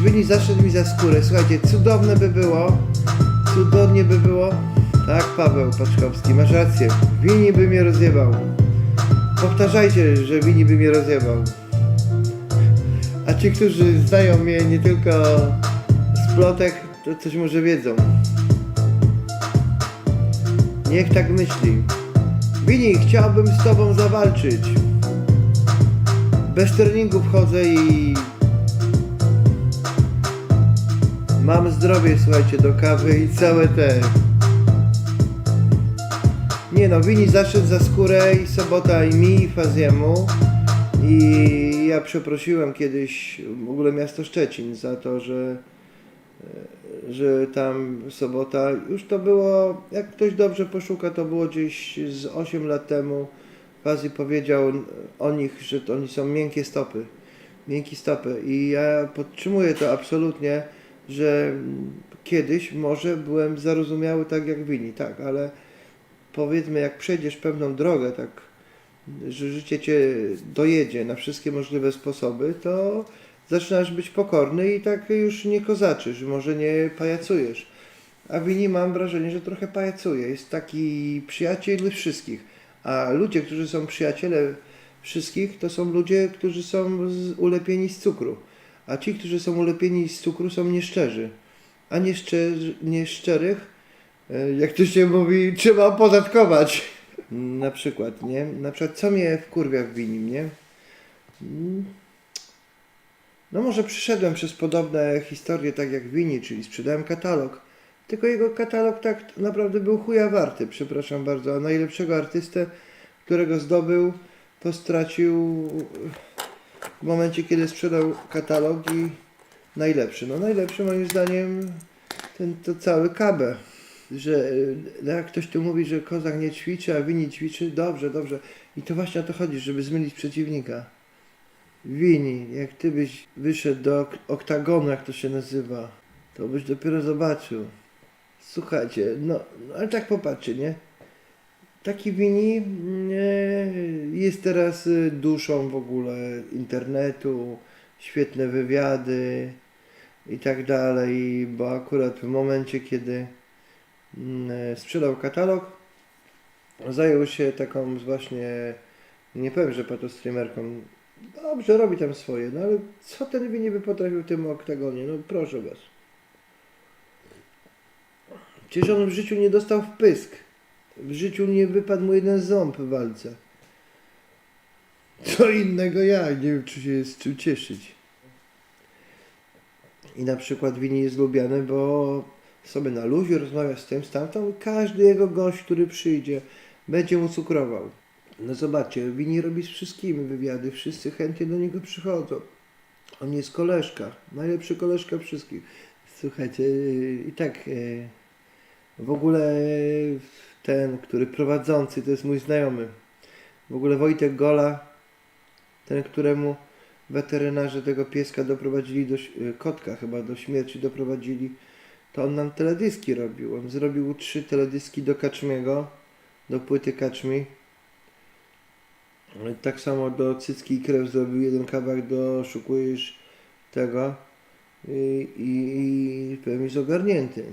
Wini zaszedł mi za skórę? Słuchajcie, cudowne by było, cudownie by było. Tak, Paweł Paczkowski, masz rację. Wini by mnie rozjebał. Powtarzajcie, że Wini by mnie rozjebał. A ci, którzy znają mnie nie tylko z plotek, to coś może wiedzą. Niech tak myśli. Wini, chciałbym z tobą zawalczyć. Bez treningu wchodzę i mam zdrowie, słuchajcie, do kawy i całe te. Nie no, Wini zaszedł za skórę i Sobota i mi, i Faziemu. I ja przeprosiłem kiedyś w ogóle miasto Szczecin za to, że, że tam Sobota, już to było, jak ktoś dobrze poszuka, to było gdzieś z 8 lat temu. Fazi powiedział o nich, że to oni są miękkie stopy. Miękkie stopy. I ja podtrzymuję to absolutnie, że kiedyś może byłem zarozumiały tak jak Wini, tak, ale powiedzmy, jak przejdziesz pewną drogę, tak, że życie cię dojedzie na wszystkie możliwe sposoby, to zaczynasz być pokorny i tak już nie kozaczysz, może nie pajacujesz. A Wini mam wrażenie, że trochę pajacuje. Jest taki przyjaciel wszystkich. A ludzie, którzy są przyjaciele wszystkich, to są ludzie, którzy są ulepieni z cukru. A ci, którzy są ulepieni z cukru, są nieszczerzy. A nieszczerzy, nieszczerych E, jak to się mówi, trzeba opodatkować. Na przykład, nie? Na przykład, co mnie wkurwia w winim, nie? Mm. No może przyszedłem przez podobne historie, tak jak Wini, czyli sprzedałem katalog. Tylko jego katalog tak naprawdę był chuja warty, przepraszam bardzo. A najlepszego artystę, którego zdobył, to stracił w momencie, kiedy sprzedał katalog i najlepszy. No najlepszy moim zdaniem ten to cały kabę że e, jak ktoś tu mówi, że kozak nie ćwiczy, a wini ćwiczy, dobrze, dobrze. I to właśnie o to chodzi, żeby zmylić przeciwnika. Wini, jak ty byś wyszedł do ok- oktagonu, jak to się nazywa, to byś dopiero zobaczył. Słuchajcie, no, no ale tak popatrzcie, nie? Taki Wini nie, jest teraz y, duszą w ogóle internetu, świetne wywiady i tak dalej, bo akurat w momencie, kiedy mm, e, sprzedał katalog, zajął się taką właśnie, nie powiem, że patostreamerką, dobrze robi tam swoje, no ale co ten Wini by potrafił w tym oktagonie, no proszę was. Przecież on w życiu nie dostał w pysk. W życiu nie wypadł mu jeden ząb w walce. Co innego ja, nie wiem czy się jest czym cieszyć. I na przykład Wini jest lubiany, bo sobie na luzie rozmawia z tym, z tamtą i każdy jego gość, który przyjdzie, będzie mu cukrował. No zobaczcie, Wini robi z wszystkimi wywiady, wszyscy chętnie do niego przychodzą. On jest koleżka, najlepszy koleżka wszystkich. Słuchajcie, i tak yy, w ogóle ten, który prowadzący, to jest mój znajomy. W ogóle Wojtek Gola, ten, któremu weterynarze tego pieska doprowadzili do, y, kotka chyba do śmierci doprowadzili, to on nam teledyski robił. On zrobił trzy teledyski do Kaczmiego, do płyty Kaczmi. Tak samo do Cycki i Krew zrobił jeden kawałek do Szukujesz tego i, i, i jest ogarnięty.